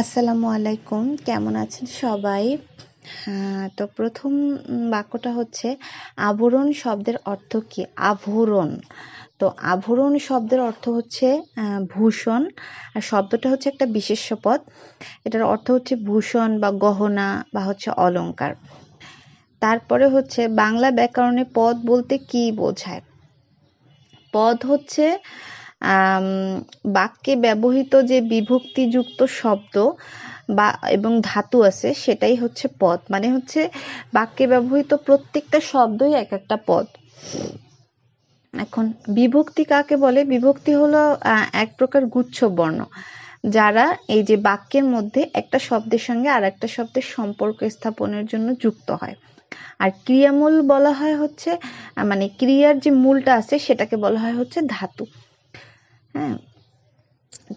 আসসালামু আলাইকুম, কেমন আছেন সবাই? হ্যাঁ তো প্রথম বাক্যটা হচ্ছে আভরণ শব্দের অর্থ কি? আভরণ। তো আভরণ শব্দের অর্থ হচ্ছে ভূষণ, আর শব্দটা হচ্ছে একটা বিশেষ্য পদ। এটার অর্থ হচ্ছে ভূষণ বা গহনা বা হচ্ছে অলংকার। তারপরে হচ্ছে, বাংলা ব্যাকরণে পদ বলতে কি বোঝায়? পদ হচ্ছে বাক্যে ব্যবহৃত যে বিভক্তিযুক্ত শব্দ বা এবং ধাতু আছে, সেটাই হচ্ছে পদ। মানে হচ্ছে বাক্যে ব্যবহৃত প্রত্যেকটা শব্দই এক একটা পদ। এখন, বিভক্তি কাকে বলে? বিভক্তি হলো এক প্রকার গুচ্ছ বর্ণ, যারা এই যে বাক্যের মধ্যে একটা শব্দের সঙ্গে আর একটা শব্দের সম্পর্ক স্থাপনের জন্য যুক্ত হয়। আর ক্রিয়ামূল বলা হয় হচ্ছে মানে ক্রিয়ার যে মূলটা আছে, সেটাকে বলা হয় হচ্ছে ধাতু। হ্যাঁ।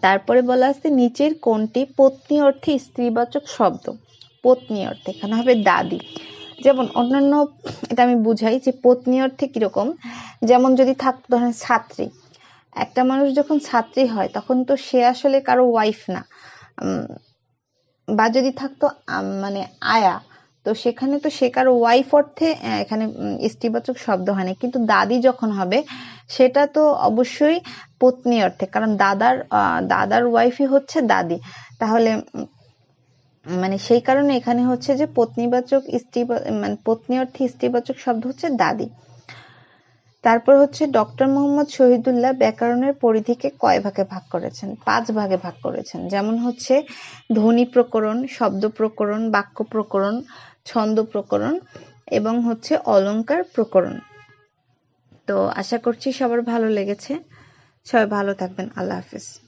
তারপরে বলা আছে নিচের কোনটি পত্নী অর্থে স্ত্রীবাচক শব্দ? পত্নী অর্থে, এখানে হবে দাদি। যেমন অন্যান্য, এটা আমি বুঝাই যে পত্নী অর্থে কীরকম? যেমন যদি থাকতো ধরেন ছাত্রী। একটা মানুষ যখন ছাত্রী হয়, তখন তো সে আসলে কারও ওয়াইফ না। বা যদি থাকতো মানে আয়া তো সেখানে তো কারও ওয়াইফ অর্থে এখানে স্ত্রীবাচক শব্দ হয় না। কিন্তু দাদি যখন হবে, সেটা তো অবশ্যই পত্নী অর্থে। কারণ দাদার দাদার ওয়াইফই হচ্ছে দাদি। তাহলে মানে সেই কারণে এখানে হচ্ছে যে পত্নীবাচক স্ত্রী মানে পত্নী অর্থে স্ত্রীবাচক শব্দ হচ্ছে দাদি। তারপর হচ্ছে ডক্টর মোহাম্মদ শহীদুল্লাহ ব্যাকরণের পরিধিকে কয় ভাগে ভাগ করেছেন? পাঁচ ভাগে ভাগ করেছেন। যেমন হচ্ছে ধ্বনি প্রকরণ, শব্দ প্রকরণ, বাক্য প্রকরণ ছন্দ প্রকরণ এবং হচ্ছে অলঙ্কার প্রকরণ। তো আশা করছি সবার ভালো লেগেছে। সবাই ভালো থাকবেন। আল্লাহ হাফিজ।